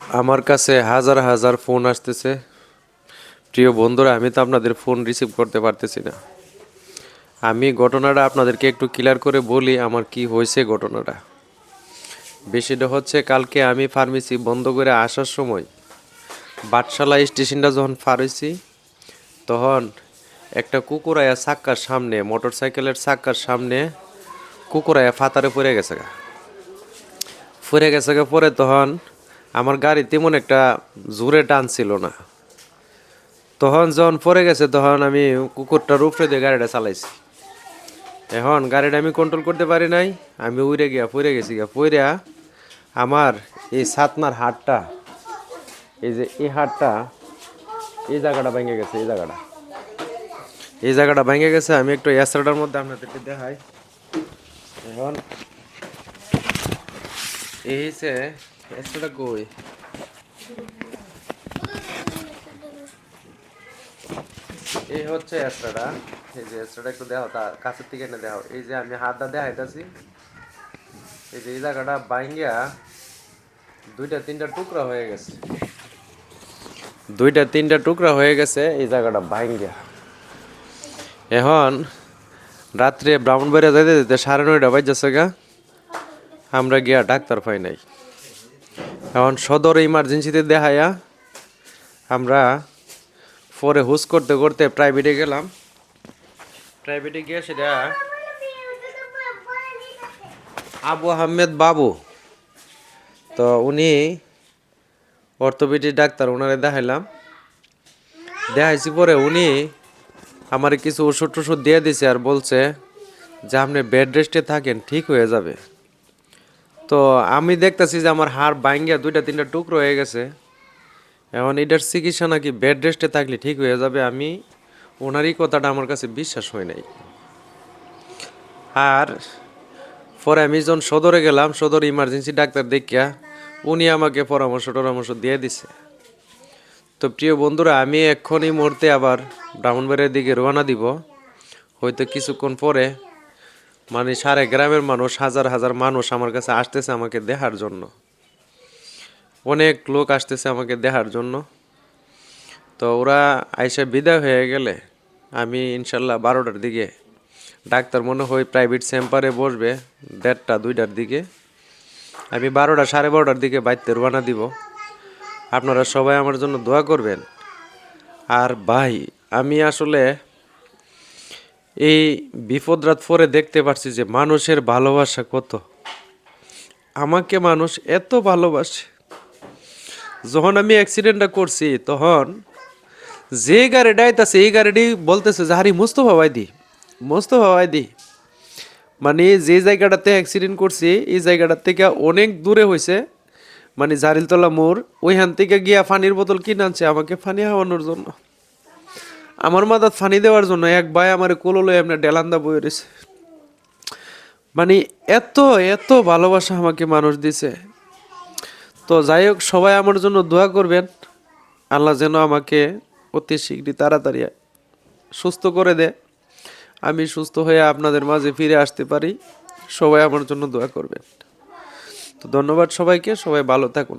আমার কাছে হাজার হাজার ফোন আসতেছে। প্রিয় বন্ধুরা, আমি তো আপনাদের ফোন রিসিভ করতে পারতেছি না। আমি ঘটনাটা আপনাদেরকে একটু ক্লিয়ার করে বলি, আমার কি হয়েছে ঘটনাটা। বেশিটা হচ্ছে, কালকে আমি ফার্মেসি বন্ধ করে আসার সময় বাটশালা স্টেশনটা যখন হইছি তখন একটা কুকুরায়া চাক্কার সামনে মোটর সাইকেলের চাক্কার সামনে কুকুরায়া ফাতারে পড়ে গেছে গা। ফুরে গেছে গা পরে তখন আমার গাড়ি তেমন একটা জোরে টান ছিল না। তখন যখন পরে গেছে, তখন আমি কুকুরটার উপরে দিয়ে গাড়িটা চালাইছি। এখন গাড়িটা আমি কন্ট্রোল করতে পারি নাই, আমি উড়ে গিয়া পড়ে গেছি। গিয়া পড়িয়া আমার এই সাতনার হাটটা এই যে এই হাটটা এই জায়গাটা ভেঙে গেছে, এই জায়গাটা। এই জায়গাটা ভেঙে গেছে, আমি একটু অ্যাসরাটার মধ্যে আপনাদেরকে দেখাই। এখন এই হচ্ছে অ্যাসরাটা কই? এই হচ্ছে অ্যাসরাটা এই যে অ্যাসরাটা একটু দেখাও তার কাছের থেকে এনে দেখাও। এই যে আমি হাতটা দেখাইতাছি, এই যে এই জায়গাটা বাইঙ্গিয়া দুইটা, তিনটা টুকরা হয়ে গেছে। দুইটা, তিনটা টুকরা হয়ে গেছে, এই জায়গাটা বাইঙ্গিয়া এখন রাত্রে ব্রাহ্মণবাড়িয়া যাইতে যেতে সাড়ে নয়টা বাজছে গা। আমরা গিয়া ডাক্তার পাই নাই। এখন সদর ইমার্জেন্সিতে দেখাইয়া আমরা পরে হুস করতে করতে প্রাইভেটে গেলাম। প্রাইভেটে গিয়ে সেটা আবু আহমেদ বাবু। তো উনি অর্থোপেডিক ডাক্তার ওনারে দেখাইলাম। দেখাইছি পরে উনি আমার কিছু ওষুধ টষুধ দিয়ে দিছে আর বলছে যে আপনি বেড রেস্টে থাকেন, ঠিক হয়ে যাবে। তো আমি দেখতেছি যে আমার হাড় ভাঙ্গিয়া দুইটা, তিনটা টুকরো হয়ে গেছে। এখন এটার চিকিৎসা নাকি বেড রেস্টে থাকলে ঠিক হয়ে যাবে, আমি ওনারই কথাটা আমার কাছে বিশ্বাস হয় নাই। আর পরে আমি যখন সদরে গেলাম, সদর ইমার্জেন্সি ডাক্তার দেখিয়া উনি আমাকে পরামর্শ টরামর্শ দিয়ে দিছে। তো প্রিয় বন্ধুরা, আমি এক্ষুনি মুহূর্তে আবার ব্রাহ্মণবাড়ির দিকে রওনা দিব। হয়তো কিছুক্ষণ পরে মানে সারা গ্রামের মানুষ, হাজার হাজার মানুষ আমার কাছে আসতেছে আমাকে দেখার জন্য। অনেক লোক আসতেছে আমাকে দেখার জন্য। তো ওরা আইসে বিদায় হয়ে গেলে আমি ইনশাল্লাহ বারোটার দিকে ডাক্তার মনে হয় প্রাইভেট চেম্বারে বসবে, দেড়টা, দুইটার দিকে। আমি বারোটা, সাড়ে বারোটার দিকে বাইতে রওনা দিব। আপনারা সবাই আমার জন্য দোয়া করবেন। আর ভাই, আমি আসলে এই বিপদ রাত পরে দেখতে পারছি যে মানুষের ভালোবাসা কত। আমাকে মানুষ এত ভালোবাসে। যখন আমি অ্যাক্সিডেন্টটা করছি, তখন যে গাড়িটা আইতাছে, এই গাড়িটি বলতেছে যে, হারি মুস্তফা ভাইদি মুস্তফা ভাইদি। মানে যে জায়গাটাতে অ্যাক্সিডেন্ট করছি, এই জায়গাটার থেকে অনেক দূরে হয়েছে মানে জারিলতলা মোড়, ওইখান থেকে গিয়া পানির বোতল কিনে আনছে, আমাকে পানি খাওয়ানোর জন্য। আমার মাথার ফানি দেওয়ার জন্য এক ভাই আমার কোলো এমনি ডেলান্দা বয়ে রয়েছে। মানে এত এত ভালোবাসা আমাকে মানুষ দিছে। তো যাই হোক, সবাই আমার জন্য দোয়া করবেন। আল্লাহ যেন আমাকে অতি শীঘ্রই তাড়াতাড়ি সুস্থ করে দে আমি সুস্থ হয়ে আপনাদের মাঝে ফিরে আসতে পারি। সবাই আমার জন্য দোয়া করবেন। তো ধন্যবাদ সবাইকে, সবাই ভালো থাকুন।